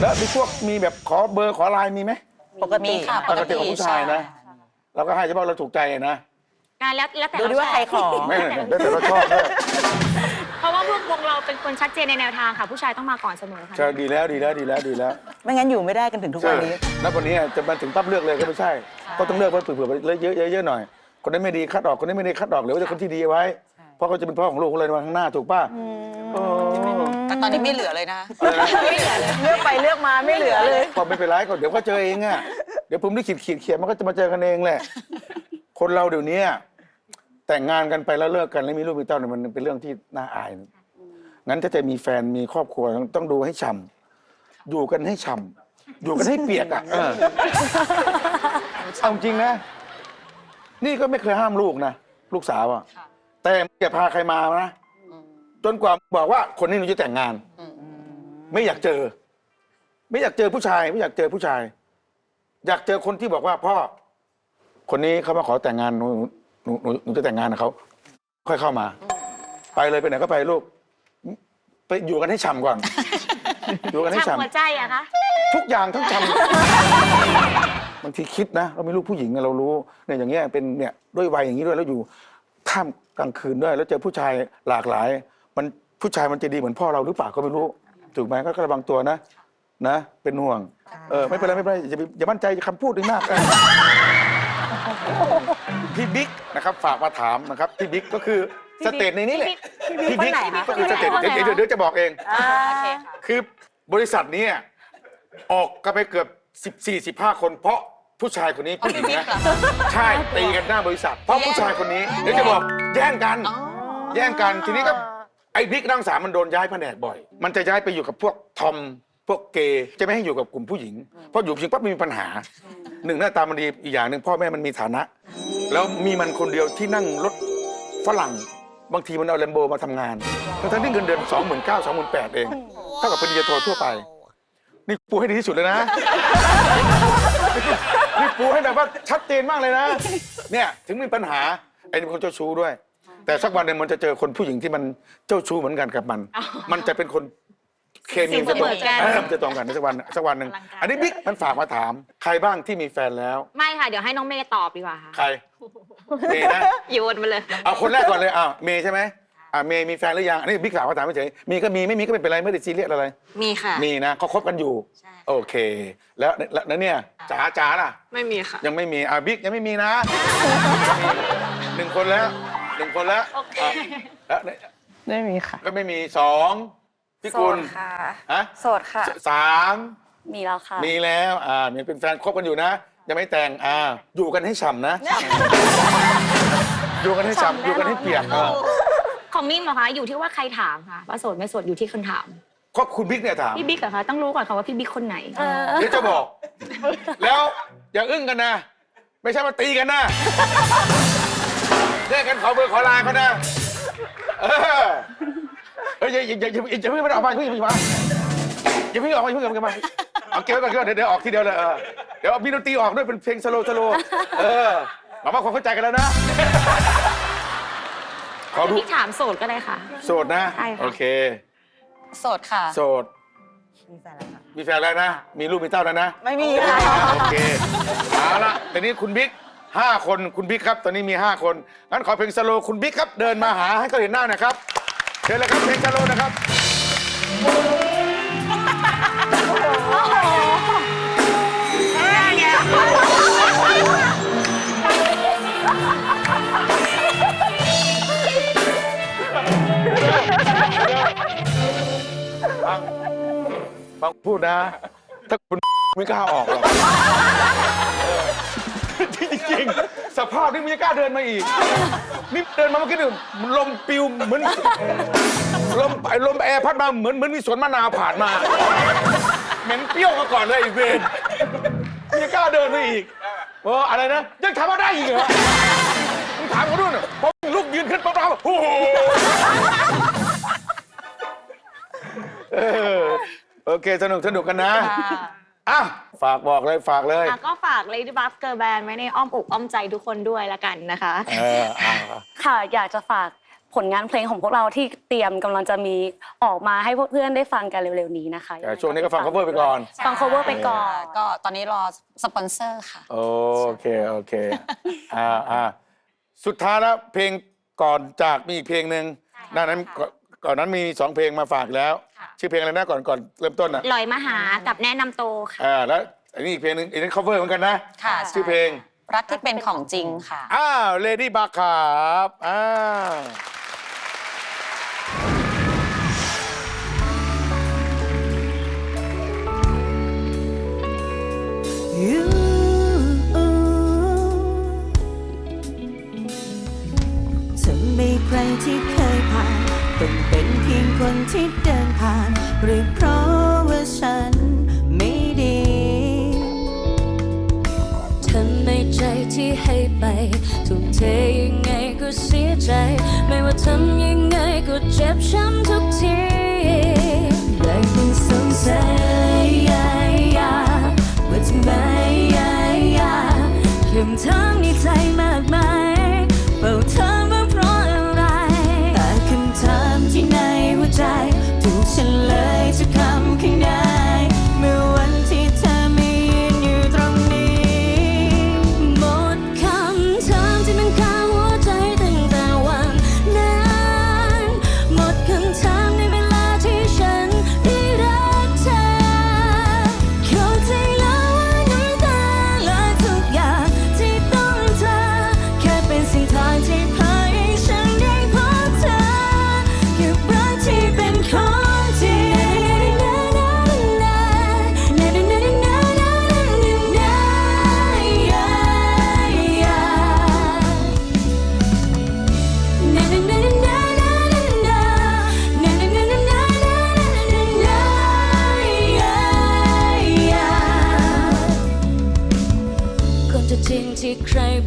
แล้วมีพวกมีแบบขอเบอร์ขอไลน์มีไหมปกติค่ะปกติของผู้ชายนะ เราก็ให้เฉพาะเราถูกใจนะงานแล้วแล้วแต่ดูดิว่าใครขอไม่แล้วแต่เราชอบด้วยเพราะว่าพวกวงเราเป็นคนชัดเจนในแนวทางค่ะ ผู้ชายต้องมาก่อนเสมอค่ะใช่ดีแล้วดีแล้วดีแล้วดีแล้ว ไม่งั้นอยู่ไม่ได้กันถึงทุกใช่วันนี้แล้วคนนี้จะมาถึงปั๊บเลือกเลยก็ไม่ใช่ ก็ต้องเลือกเพราะเผื่อๆไปเยอะๆเยอะๆหน่อย คนนี้ไม่ดีคัดออกคนนี้ไม่ดีคัดออกเหลือแต่คนที่ดีไว้ เพราะเขาจะเป็นพ่อของลูกของเราในวันข้างหน้าถูกป่ะโอ้แต่ต อนนี้ไม่เหลือเลยนะเลือกไปเลือกมาไม่เหลือเลยก็ไม่เป็นไรก็เดี๋ยวก็เจอเองอะเดี๋ยวผมได้ขีดขีดเขียนมันก็จะมาเจอกันเองแหละ คนเราเดี๋ยวนี้แต่งงานกันไปแล้วเลิกกันแล้วมีลูกมีเต้าเนี่ยมันเป็นเรื่องที่น่าอายนะงั้นถ้าจะมีแฟนมีครอบครัวต้องต้องดูให้ฉ่ำอยู่กันให้ฉ่ำอยู่กันให้เปียกอะเออเอาจริงนะ นี่ก็ไม่เคยห้ามลูกนะลูกสาวอะแต่อย่าพาใครมานะ จนกว่าบอกว่าคนนี้หนูจะแต่งงาน ไม่อยากเจอ ไม่อยากเจอผู้ชาย ไม่อยากเจอผู้ชาย อยากเจอคนที่บอกว่าพ่อ คนนี้เขามาขอแต่งงานหนูหนูหนูหนูจะแต่งงานกับเขาค่อยเข้ามา ไปเลยไปไหนก็ไปลูก ไปอยู่กันให้ฉ่ำก่อน อยู่กันให้ช่างฉ่ำ หัวใจอะคะทุกอย่างทั้งฉ่ำบางทีคิดนะ เรามีลูกผู้หญิงอะเรารู้เนี่ยอย่างเงี้ยเป็นเนี่ยด้วยวัยอย่างนี้ด้วยแล้วอยู่ท่ามกลางคืนด้วย แล้วเจอผู้ชายหลากหลาย มันผู้ชายมันจะดีเหมือนพ่อเราหรือเปล่าก็ไม่รู้ ถูกไหมก็ระวังตัวนะ นะ เป็นห่วง เออไม่เป็นไรไม่เป็นไรอย่าไปอย่ามั่นใจคำพูดนึงมากเออพี่บิ๊กนะครับฝากมาถามนะครับพี่บิ๊กก็คือสเตจในนี้แหละพี่บิ๊กคนไหนคะก็คือสเตจเดี๋ยวเดี๋ยวเดี๋ยวจะบอกเอง อ่าคือบริษัทเนี้ออกกันไปเกือบ 14 15 คน เพราะผู้ชายคนนี้ผู้หญิงนะใช่ตีกันหน้าบริษัท เพราะผู้ชายคนนี้เดี๋ยวจะบอกแย่งกัน แย่งกันทีนี้ก็ไอ้บิ๊กนั่งสามมันโดนย้ายแผนกบ่อย มันจะย้ายไปอยู่กับพวกทอมพวกเกย์จะไม่ให้อยู่กับกลุ่มผู้หญิงเพราะอยู่ผู้หญิงปั๊บมีปัญหาหนึ่งหน้าตามันดีอีกอย่างหนึ่งพ่อแม่มันมีฐานะ แล้วมีมันคนเดียวที่นั่งรถฝรั่งบางทีมันเอาแลมโบมาทำงานทั้งๆที่เงินเดือน2 9 0 0 0 2 8 0 0 0เองเท่ากับปริญญาโททั่วไป นี่ปูให้ดีที่สุดเลยนะ นี่ปูให้แบบว่าชัดเจนมากเลยนะ เนี่ยถึงมีปัญหาไอ้นี่เป็นคนเจ้าชู้ด้วย แต่สักวันหนึ่งมันจะเจอคนผู้หญิงที่มันเจ้าชู้เหมือนกันกับมัน มันจะเป็นคนเคมีจะตรงเออมันจะตรงกันในสักวันสักวันหนึ่งอันนี้บิ๊กมันฝากมาถาม ใครบ้างที่มีแฟนแล้ว ไม่ค่ะ เดี๋ยวให้น้องเมย์ตอบดีกว่าค่ะใครเมย์นะโยนมาเลยเอาคนแรกก่อนเลยอ้าวเมย์ใช่ไหมอ่าเมย์มีแฟนหรือยังอันนี้บิ๊กฝากมาถามเฉยมีก็มีไม่มีก็ไม่เป็นไรไม่ได้ซีเรียสอะไร มีค่ะ มีนะเขาคบกันอยู่ใช่โอเคแล้วแล้วแล้วเนี่ยจ๋าจ๋าล่ะ ไม่มีค่ะ ยังไม่มีอ่าบิ๊กยังไม่มีนะหนึ่งคนแล้ว หนึ่งคนแล้วโอเคอะแล้วไม่มีค่ะ ก็ไม่มีสองพี่กุลโสดค่ะ ฮะโสดค่ะ สามมีแล้วค่ะ มีแล้วอ่ามีเป็นแฟนคบกันอยู่นะ ยังไม่แต่งอ่าอยู่กันให้ฉ่ำนะ อยู่กันให้ฉ่ำอยู่กันให้เปียกเออของมิมเหรอคะอยู่ที่ว่าใครถามค่ะว่าโสดไม่โสดอยู่ที่คนถามครอบคุณบิ๊กเนี่ยถามพี่บิ๊กเหรอคะต้องรู้ก่อนค่ะว่าพี่บิ๊กคนไหนเดี๋ยวจะบอก แล้วอย่าอึ้งกันนะ ไม่ใช่มาตีกันนะ แยกกันขอเบอร์ขอไลน์เขานะเออเฮ้ยอย่าอย่าอย่าอย่าอย่าเพิ่งมันออกมาอย่าเพิ่งอย่าเพิ่งมาอย่าเพิ่งออกมาอย่าเพิ่งออกมาเอาเก็บไว้ก่อนเก็บไว้เดี๋ยวเดี๋ยวออกทีเดียวเลยเออเดี๋ยวเอามีดนตรีออกด้วยเป็นเพลงสโลว์สโลว์เออหวังว่าคนเข้าใจกันแล้วนะขอดูพี่ถามโสดก็ได้ค่ะ โสดนะใช่ค่ะ โอเค โสดค่ะ โสด มีแฟนแล้วค่ะ มีแฟนแล้วนะ มีลูกมีเต้าแล้วนะ ไม่มีค่ะ โอเคเอาละตอนนี้คุณบิ๊ก ห้าคนคุณบิ๊กครับ ตอนนี้มีห้าคนงั้นขอเพลงสโลว์คุณบิ๊กครับเดินมาหาให้เขาเห็นหน้าหนะครับเชิญเลยครับเพลงสโลว์นะครับฟังฟังพูดนะ ถ้าคุณ ไม่กล้าออกหรอกเออจริง ๆสภาพนี้ไม่กล้าเดินมาอีก นี่เดินมาเมื่อกี้นี่ลมปิวเหมือนลมไอ้ลมแอร์พัดมาเหมือนเหมือนมีสวนมะนาวผ่านมาเหม็นเปรี้ยวมาก่อนเลยไอีเวนไม่กล้าเดินมาอีกเอออะไรนะยังทำมาได้อีกเหรอมึงถามเขาด้วยน่ะพอลุกยืนขึ้นปั๊บเราโอ้โหเออโอเคสนุกสนุกกันนะ อะฝากบอกเลยฝากเลย อะก็ฝาก Lady Buff Girl Band ไว้ในอ้อมอกอ้อมใจทุกคนด้วยละกันนะคะ เอออะค่ะ อยากจะฝากผลงานเพลงของพวกเราที่เตรียมกำลังจะมีออกมาให้พวกเพื่อนได้ฟังกันเร็วๆนี้นะคะแต่ช่วงนี้ก็ฟัง cover ไปก่อน ฟัง cover ไปก่อน ก็ตอนนี้รอสปอนเซอร์ค่ะ โอเค โอเค อ่าอ่าสุดท้ายแล้วเพลงก่อนจากมีอีกเพลงหนึ่งหน้านั้นก่อนก่อนนั้นมีสองเพลงมาฝากแล้ว ชื่อเพลงอะไรนะก่อนก่อนเริ่มต้นอะลอยมาหากับแนะนำโตค่ะ อ่าแล้ว อันนี้อีกเพลงหนึ่งอันนี้ cover เหมือนกันนะค่ะชื่อเพลง รักที่เป็นของจริงค่ะ อ้าวเลดี้บักครับอ้าวเธอไม่ใครที่เคยผ่านต้องเป็นเพียงคนที่เดินผ่านหรือเพราะว่าฉัน ที่ให้ไป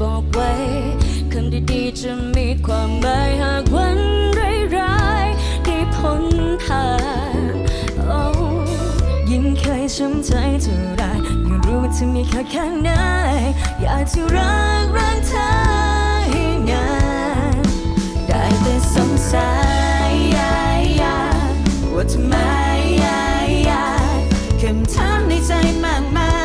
บอกไว้คำดีๆจะมีความหมายหากวันร้ายๆได้พ้นผ่านยิ่งเคยช้ำใจเท่าไรยังรู้ว่าเธอมีค่าแค่ไหนอยากจะรักรักเธอให้นานได้แต่สงสัยว่าทำไมคำถามในใจมากมาย